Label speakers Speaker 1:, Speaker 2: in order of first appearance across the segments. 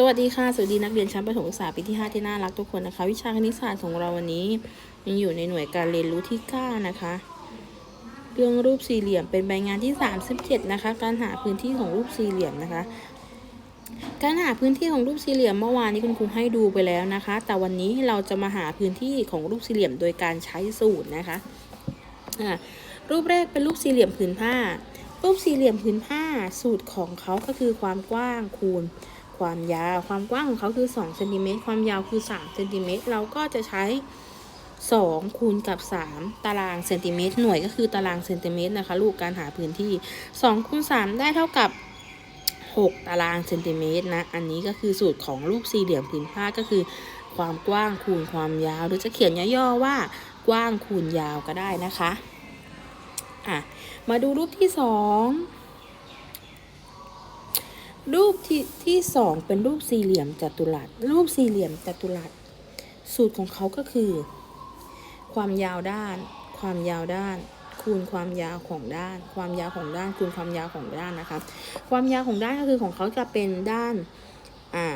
Speaker 1: สวัสดีค่ะ สวัสดีนักเรียนชั้นประถมศึกษาปีที่ 5 ที่น่ารักทุกคนนะคะ วิชาคณิตศาสตร์ของเราวันนี้ยังอยู่ในหน่วยการเรียนรู้ที่ 9 นะคะ เรื่องรูปสี่เหลี่ยมเป็นใบงานที่ 37 นะคะ การหาพื้นที่ของรูปสี่เหลี่ยมนะคะ การหาพื้นที่ของรูปสี่เหลี่ยมเมื่อวานนี้คุณครูให้ดูไปแล้วนะคะ แต่วันนี้เราจะมาหาพื้นที่ของรูปสี่เหลี่ยมโดยการใช้สูตรนะคะรูปแรกเป็นรูปสี่เหลี่ยมผืนผ้า รูปสี่เหลี่ยมผืนผ้าสูตรของเขาก็คือความกว้างคูณ ความยาว ความกว้างของเขาคือ2เซนติเมตรความยาวคือ3เซนติเมตรเราก็จะใช้2คูณกับ 3 ตารางเซนติเมตรหน่วยก็คือตารางเซนติเมตรนะคะ ลูกการหาพื้นที่2คูณ3ได้เท่ากับ 6 ตารางเซนติเมตรนะ อันนี้ก็คือสูตรของรูปสี่เหลี่ยมผืนผ้าก็คือ ความกว้างคูณความยาว หรือจะเขียนย่อๆว่ากว้างคูณยาวก็ได้นะคะอะมาดูรูปที่สอง รูปที่ที่สองเป็นรูปสี่เหลี่ยมจัตุรัส รูปสี่เหลี่ยมจัตุรัส สูตรของเขาก็คือ ความยาวด้าน ความยาวด้าน คูณความยาวของด้าน ความยาวของด้าน คูณความยาวของด้านนะคะความยาวของด้านก็คือของเขาจะเป็นด้านอ่า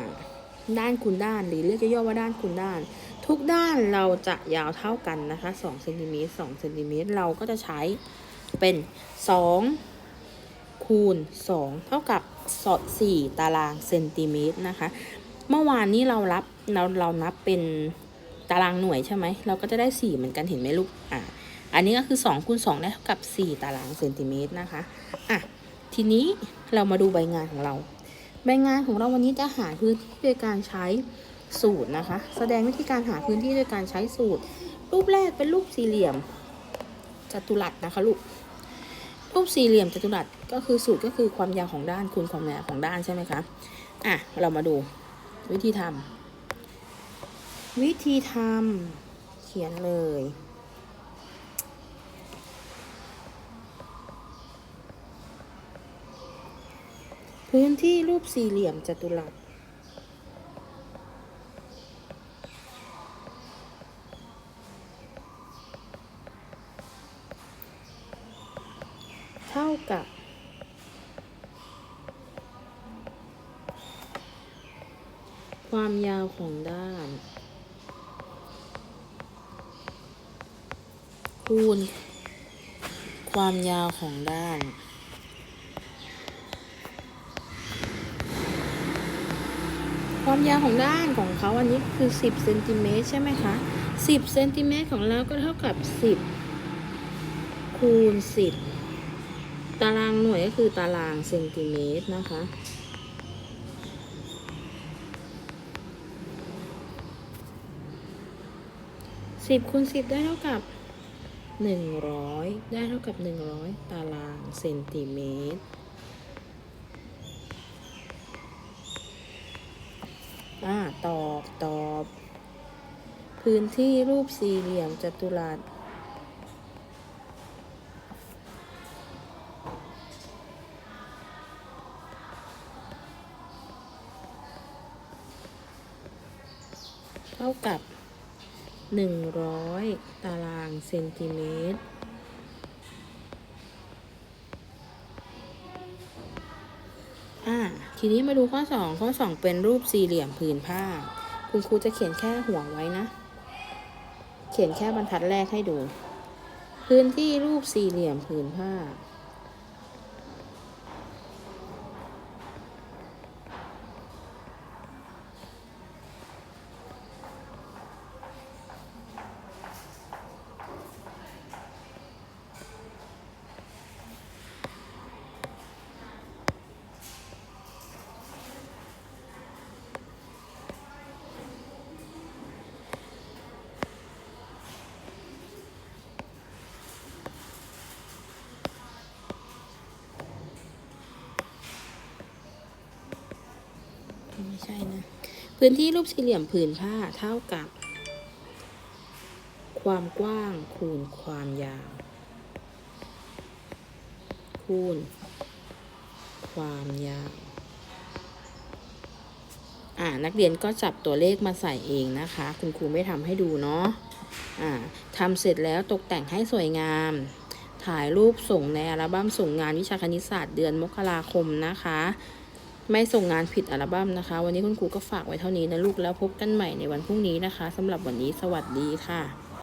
Speaker 1: ด้านคูณด้าน หรือเรียกย่อว่าด้านคูณด้าน ทุกด้านเราจะยาวเท่ากันนะคะ2เซนติเมตร2เซนติเมตรเราก็จะใช้เป็น 2 คูณ 2 เท่ากับสอด4ตารางเซนติเมตรนะคะ เมื่อวานนี้เรารับเราเรานับเป็นตารางหน่วยใช่ไหม เราก็จะได้ 4 เหมือนกันเห็นไหมลูก อะ อันนี้ก็คือ2คูณ2ได้เท่ากับ 4 ตารางเซนติเมตรนะคะ อะ ทีนี้เรามาดูใบงานของเรา ใบงานของเราวันนี้จะหาพื้นที่โดยการใช้สูตรนะคะ แสดงวิธีการหาพื้นที่โดยการใช้สูตร รูปแรกเป็นรูปสี่เหลี่ยมจัตุรัสนะคะลูก รูปสี่เหลี่ยมจัตุรัสก็คือสูตรก็คือความยาวของด้านคูณความยาวของด้านใช่ไหมคะอะเรามาดูวิธีทำวิธีทำเขียนเลยพื้นที่รูปสี่เหลี่ยมจัตุรัส เท่ากับความยาวของด้าน คูณ ความยาวของด้าน ความยาวของด้านของเขาอันนี้คือ 10เซนติเมตรใช่ไหมคะ 10เซนติเมตรของเราก็เท่ากับ 10 คูณ 10 ตารางหน่วยก็คือตารางเซนติเมตรนะคะ สิบคูณสิบได้เท่ากับหนึ่งร้อยได้เท่ากับหนึ่งร้อยตารางเซนติเมตรอ่าตอบตอบ พื้นที่รูปสี่เหลี่ยมจัตุรัส ท่ากับ 100 ตารางเซนติเมตร อ่า ทีนี้มาดูข้อ 2 ข้อ 2 เป็นรูปสี่เหลี่ยมผืนผ้า คุณครูจะเขียนแค่หัวไว้นะ เขียนแค่บรรทัดแรกให้ดู พื้นที่รูปสี่เหลี่ยมผืนผ้า ไม่ใช่นะ พื้นที่รูปสี่เหลี่ยมผืนผ้าเท่ากับ ความกว้างคูณความยาว คูณ ความยาว อ่า นักเรียนก็จับตัวเลขมาใส่เองนะคะ คุณครูไม่ทำให้ดูเนาะ อ่าทำเสร็จแล้วตกแต่งให้สวยงามถ่ายรูปส่งในอัลบั้มส่งงานวิชาคณิตศาสตร์เดือนมกราคมนะคะ ไม่ส่งงานผิดอัลบั้มนะคะ วันนี้คุณครูก็ฝากไว้เท่านี้นะลูกแล้วพบกันใหม่ในวันพรุ่งนี้นะคะสำหรับวันนี้สวัสดีค่ะ